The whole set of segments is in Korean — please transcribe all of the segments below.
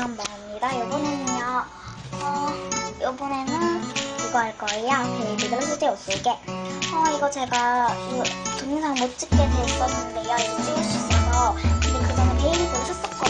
반갑습니다. 이번에는요, 어, 이번에는 이거 할 거예요. 베이비들 소재 옷 속에. 어, 이거 제가 이거 동영상 못 찍게 됐었는데요. 이제 찍을 수 있어서. 근데 그 전에 베이비들을 샀었거든요.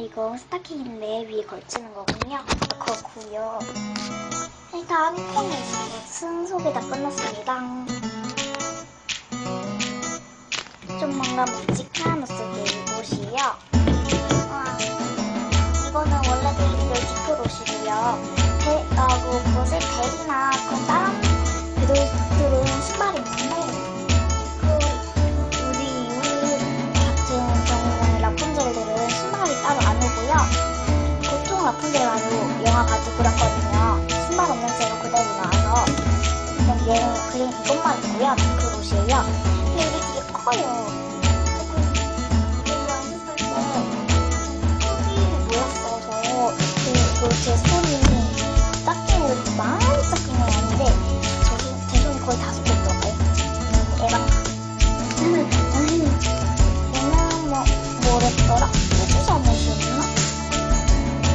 이거 스타킹인데 위에 걸치는 거군요. 그렇고요. 일단 콩 속에다 끝났습니다. 좀 뭔가 묵직한 옷속의 옷이에요. 아, 이거는 원래 베이비들 디플 옷이고요. 배, 아, 그, 그것을 벨이나 그런 다른 배들들은 신발이 있는데, 그냥 이것만. 디플 옷이에요. 근데 이게 되게 커요. 제 손이 짝꿍으로 많이 짝꿍은 아닌데 저 손- 제 손이 거의 다섯 개 떠요. 얘랑 얘는 뭐 뭐랬더라? 모시였나?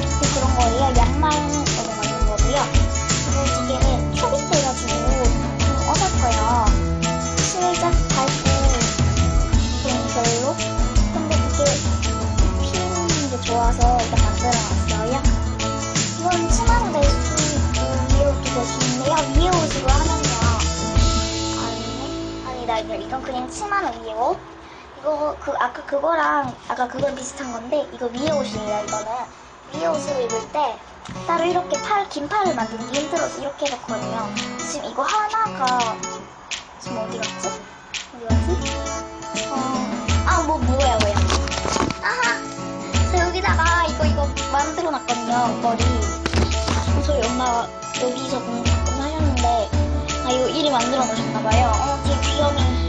뭐 그런 거예요. 양말 좋아서 일단 만들어놨어요. 이건 치마로 낼수 있고 위에 옷도 낼수 있는데요. 위에 옷으로 하면요. 아니네? 아니다. 이건 그냥 치마는 위에 옷. 이거 그 아까 그거랑 아까 그건 비슷한 건데 이거 위에 옷이에요. 이거는 위에 옷을 입을 때 따로 이렇게 팔 긴 팔을 만들기 힘들어서 이렇게 해놓거든요. 지금 이거 하나가 지금 어디 갔지? 어디 갔지? 만들어놨거든요, 머리. 저희 엄마가 여기서 공 가끔 하셨는데, 아, 이거 이리 만들어 놓으셨나봐요. 어, 되게 귀염이.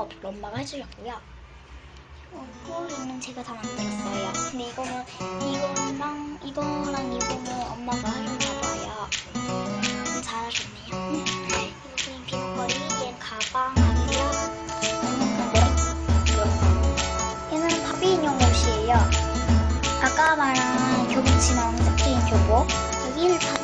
없고 엄마가 해주셨고요. 어, 꼬리는 제가 다 만들었어요. 근데 이거는 이거랑 이거랑 이거는 엄마가 하셨나 봐요. 잘하셨네요. 이거 그냥 비누거리, 얘 가방하고요. 얘는 바비 인형 옷이에요. 아까 말한 교복 치마랑 짝퉁인 교복. 여기를 다